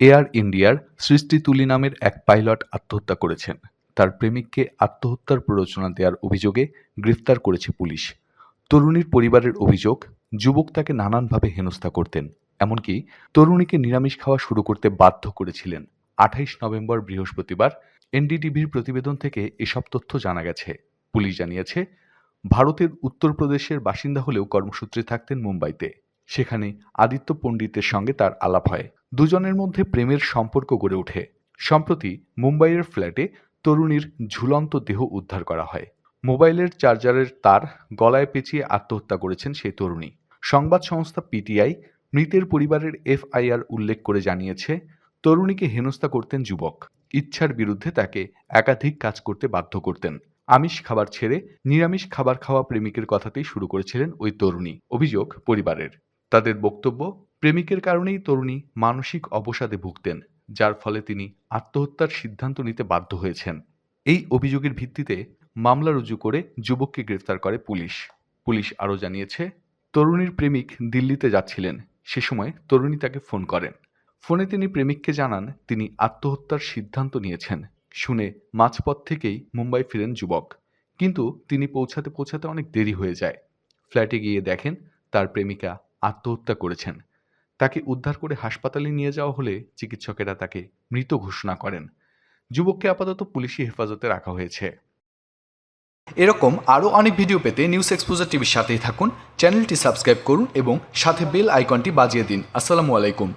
Air ইন্ডিয়ার সৃষ্টি তুলি নামের এক পাইলট আত্মহত্যা করেছেন। তার প্রেমিককে আত্মহত্যার প্ররোচনা দেওয়ার অভিযোগে গ্রেফতার করেছে পুলিশ। তরুণীর পরিবারের অভিযোগ, যুবক তাকে নানানভাবে হেনস্থা করতেন। এমনকি তরুণীকে নিরামিষ খাওয়া শুরু করতে বাধ্য করেছিলেন। আঠাইশ নভেম্বর বৃহস্পতিবার এনডিটিভির প্রতিবেদন থেকে এসব তথ্য জানা গেছে। পুলিশ জানিয়েছে, ভারতের উত্তরপ্রদেশের বাসিন্দা হলেও কর্মসূত্রে থাকতেন মুম্বাইতে। সেখানে আদিত্য পণ্ডিতের সঙ্গে তার আলাপ হয়। দুজনের মধ্যে প্রেমের সম্পর্ক গড়ে ওঠে। সম্প্রতি মুম্বাইয়ের ফ্ল্যাটে তরুণীর ঝুলন্ত দেহ উদ্ধার করা হয়। মোবাইলের চার্জারের তার গলায় পেঁচিয়ে আত্মহত্যা করেছেন সেই তরুণী। সংবাদ সংস্থা পিটিআই মৃতের পরিবারের এফআইআর উল্লেখ করে জানিয়েছে, তরুণীকে হেনস্থা করতেন যুবক। ইচ্ছার বিরুদ্ধে তাকে একাধিক কাজ করতে বাধ্য করতেন। আমিষ খাবার ছেড়ে নিরামিষ খাবার খাওয়া প্রেমিকের কথাতেই শুরু করেছিলেন ওই তরুণী। অভিযোগ, পরিবারের। তাদের বক্তব্য প্রেমিকের কারণেই তরুণী মানসিক অবসাদে ভুগতেন, যার ফলে তিনি আত্মহত্যার সিদ্ধান্ত নিতে বাধ্য হয়েছেন। এই অভিযোগের ভিত্তিতে মামলা রুজু করে যুবককে গ্রেফতার করে পুলিশ। পুলিশ আরও জানিয়েছে, তরুণীর প্রেমিক দিল্লিতে যাচ্ছিলেন। সে সময় তরুণী তাকে ফোন করেন। ফোনে তিনি প্রেমিককে জানান, তিনি আত্মহত্যার সিদ্ধান্ত নিয়েছেন। শুনে মাঝপথ থেকেই মুম্বাই ফিরেন যুবক। কিন্তু তিনি পৌঁছাতে পৌঁছাতে অনেক দেরি হয়ে যায়। ফ্ল্যাটে গিয়ে দেখেন, তার প্রেমিকা আত্মহত্যা করেছেন। তাকে উদ্ধার করে হাসপাতালে নিয়ে যাওয়া হলে চিকিৎসকেরা তাকে মৃত ঘোষণা করেন। যুবককে আপাতত পুলিশি হেফাজতে রাখা হয়েছে। এরকম আরও অনেক ভিডিও পেতে নিউজ এক্সপোজার টিভির সাথেই থাকুন, চ্যানেলটি সাবস্ক্রাইব করুন এবং সাথে বেল আইকনটি বাজিয়ে দিন। আসসালামু আলাইকুম।